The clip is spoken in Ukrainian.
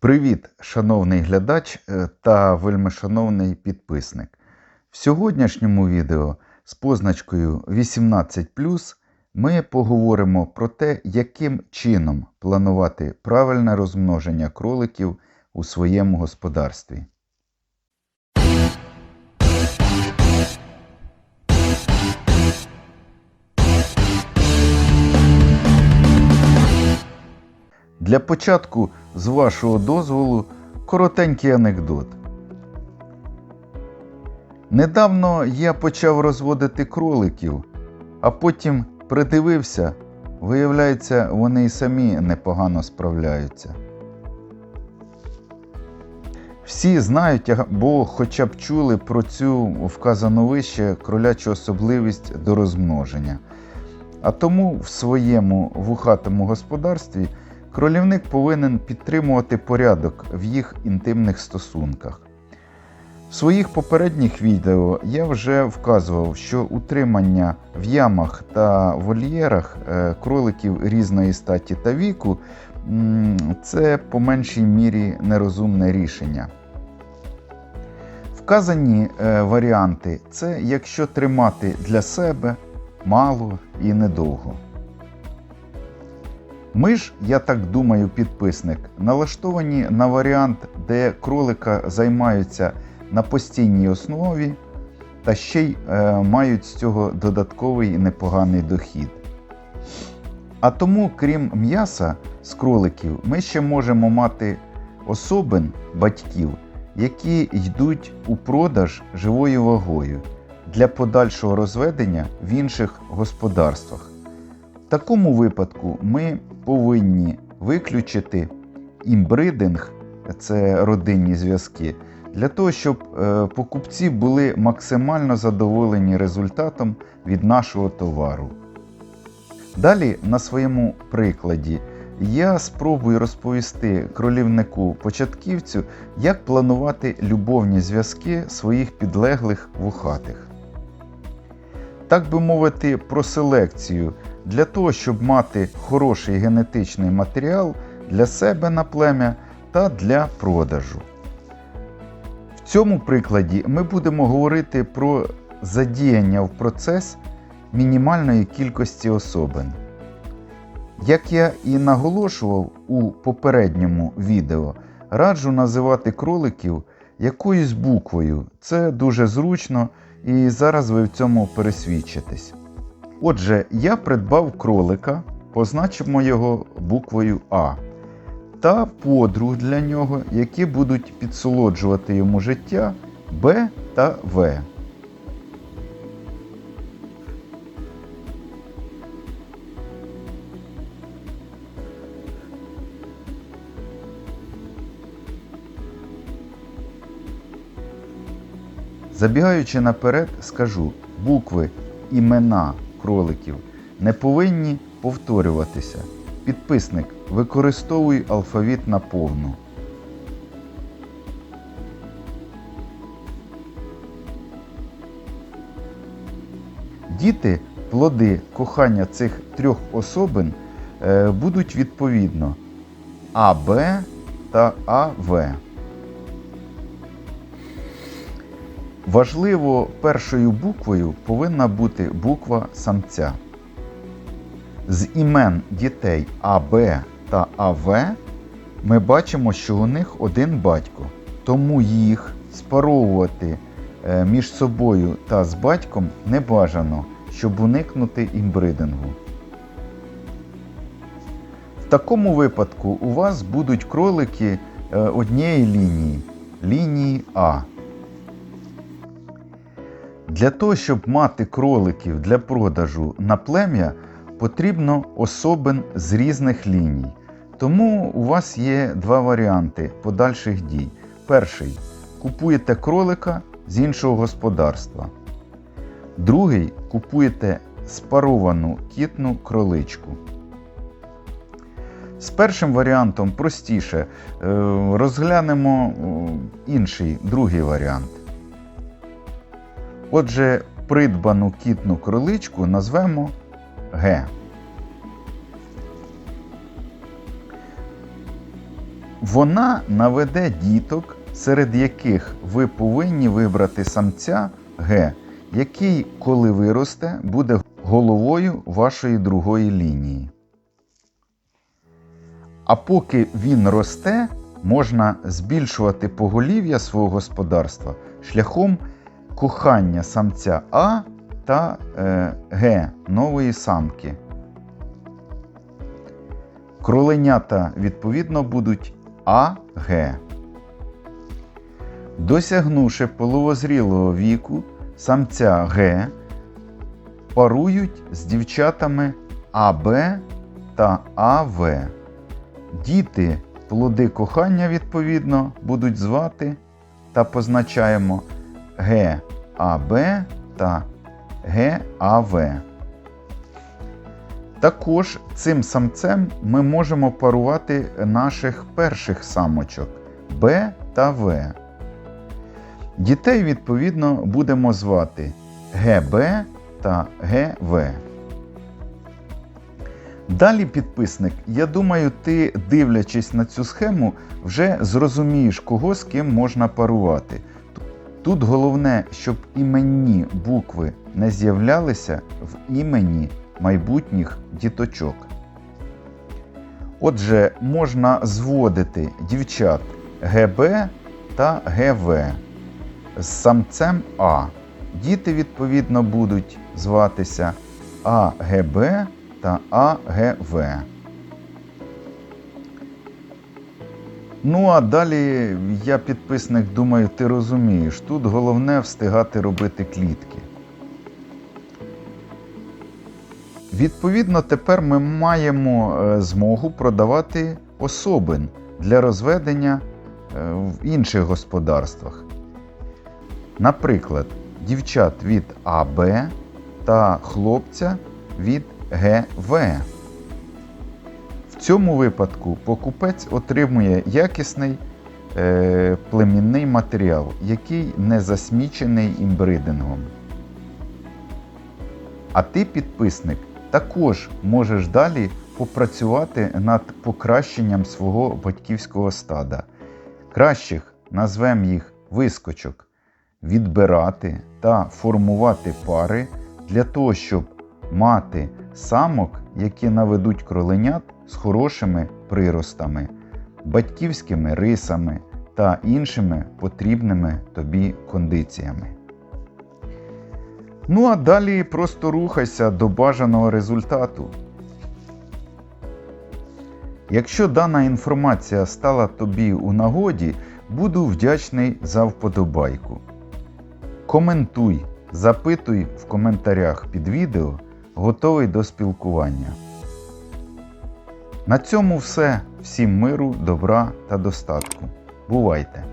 Привіт, шановний глядач е, та вельмишановний підписник. В сьогоднішньому відео з позначкою 18 ми поговоримо про те, яким чином планувати правильне розмноження кроликів у своєму господарстві. Для початку, з вашого дозволу, коротенький анекдот. Недавно я почав розводити кроликів, а потім придивився, виявляється, вони й самі непогано справляються. Всі знають або хоча б чули про цю вказану вище кролячу особливість до розмноження. А тому в своєму вухатому господарстві кролівник повинен підтримувати порядок в їх інтимних стосунках. В своїх попередніх відео я вже вказував, що утримання в ямах та вольєрах е, кроликів різної статі та віку це по меншій мірі нерозумне рішення. Вказані е, варіанти це якщо тримати для себе мало і недовго. Ми ж, я так думаю, підписник, налаштовані на варіант, де кролика займаються на постійній основі та ще й е, мають з цього додатковий непоганий дохід. А тому, крім м'яса з кроликів, ми ще можемо мати особин батьків, які йдуть у продаж живою вагою для подальшого розведення в інших господарствах. В такому випадку ми повинні виключити імбридинг, це родинні зв'язки, для того, щоб е, покупці були максимально задоволені результатом від нашого товару. Далі, на своєму прикладі, я спробую розповісти кролівнику початківцю, як планувати любовні зв'язки своїх підлеглих вухатих. Так би мовити, про селекцію для того, щоб мати хороший генетичний матеріал для себе на плем'я та для продажу. В цьому прикладі ми будемо говорити про задіяння в процес мінімальної кількості особин. Як я і наголошував у попередньому відео, раджу називати кроликів якоюсь буквою. Це дуже зручно і зараз ви в цьому пересвідчитесь. Отже, я придбав кролика, позначимо його буквою А, та подруг для нього, які будуть підсолоджувати йому життя Б та В. Забігаючи наперед, скажу, букви імена кроликів не повинні повторюватися. Підписник, використовуй алфавіт наповну. Діти, плоди кохання цих трьох особин е, будуть відповідно АБ та АВ. Важливо, першою буквою повинна бути буква самця. З імен дітей АБ та АВ ми бачимо, що у них один батько, тому їх спаровувати е, між собою та з батьком не бажано, щоб уникнути імбридингу. В такому випадку у вас будуть кролики е, однієї лінії лінії А. Для того, щоб мати кроликів для продажу на плем'я, потрібно особин з різних ліній. Тому у вас є два варіанти подальших дій. Перший купуєте кролика з іншого господарства. Другий купуєте спаровану кітну кроличку. З першим варіантом простіше е, розглянемо інший другий варіант. Отже, придбану кітну кроличку назвемо Г. Вона наведе діток, серед яких ви повинні вибрати самця Г, який, коли виросте, буде головою вашої другої лінії. А поки він росте, можна збільшувати поголів'я свого господарства шляхом кохання самця А та е, Г нової самки. Кроленята відповідно будуть А, Г. Досягнувши половозрілого віку, самця Г парують з дівчатами АБ та АВ. Діти плоди кохання, відповідно, будуть звати та позначаємо ГАБ та ГАВ. Також цим самцем ми можемо парувати наших перших самочок Б та В. Дітей, відповідно, будемо звати ГБ та ГВ. Далі, підписник, я думаю, ти, дивлячись на цю схему, вже зрозумієш, кого з ким можна парувати. Тут головне, щоб іменні букви не з'являлися в імені майбутніх діточок. Отже, можна зводити дівчат ГБ та ГВ з самцем А. Діти, відповідно, будуть зватися АГБ та АГВ. Ну, а далі я підписник думаю, ти розумієш, тут головне встигати робити клітки. Відповідно, тепер ми маємо е, змогу продавати особин для розведення е, в інших господарствах. Наприклад, дівчат від АБ та хлопця від ГВ. Цьому випадку покупець отримує якісний е, племінний матеріал, який не засмічений імбридингом. А ти, підписник, також можеш далі попрацювати над покращенням свого батьківського стада. Кращих назвемо їх вискочок, відбирати та формувати пари для того, щоб мати самок, які наведуть кроленят з хорошими приростами, батьківськими рисами та іншими потрібними тобі кондиціями. Ну а далі просто рухайся до бажаного результату. Якщо дана інформація стала тобі у нагоді, буду вдячний за вподобайку. Коментуй, запитуй в коментарях під відео, готовий до спілкування. На цьому все. Всім миру, добра та достатку. Бувайте!